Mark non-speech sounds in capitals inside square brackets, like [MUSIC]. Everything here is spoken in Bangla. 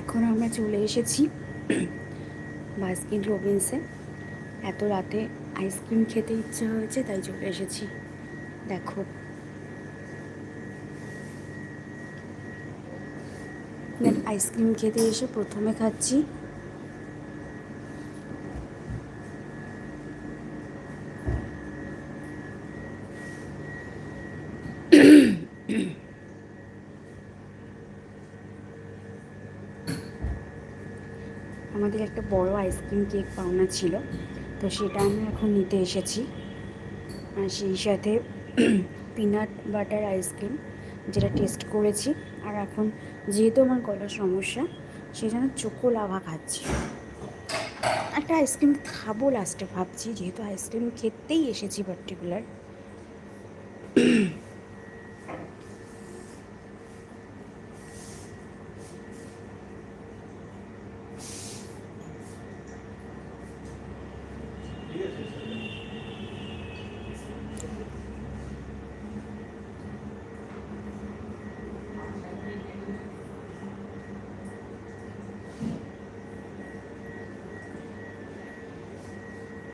এখন আমরা চলে এসেছি বাস্কিন রবিন্সে। এত রাতে আইসক্রিম খেতে ইচ্ছা হয়েছে, তাই চলে এসেছি। দেখো। আইসক্রিম খেতে এসে প্রথমে খাচ্ছি। আমাদের একটা বড় আইসক্রিম কেক পাওনা ছিল, তো সেটা আমি এখন নিতে এসেছি। আর সেই সাথে পিনাট বাটার আইসক্রিম যেটা টেস্ট করেছি। আর এখন যেহেতু আমার গলার সমস্যা সেই জন্য চোখো লাভা খাচ্ছি। একটা আইসক্রিম খাব লাস্টে ভাবছি, যেহেতু আইসক্রিম খেতেই এসেছি পার্টিকুলার [CLEARS THROAT]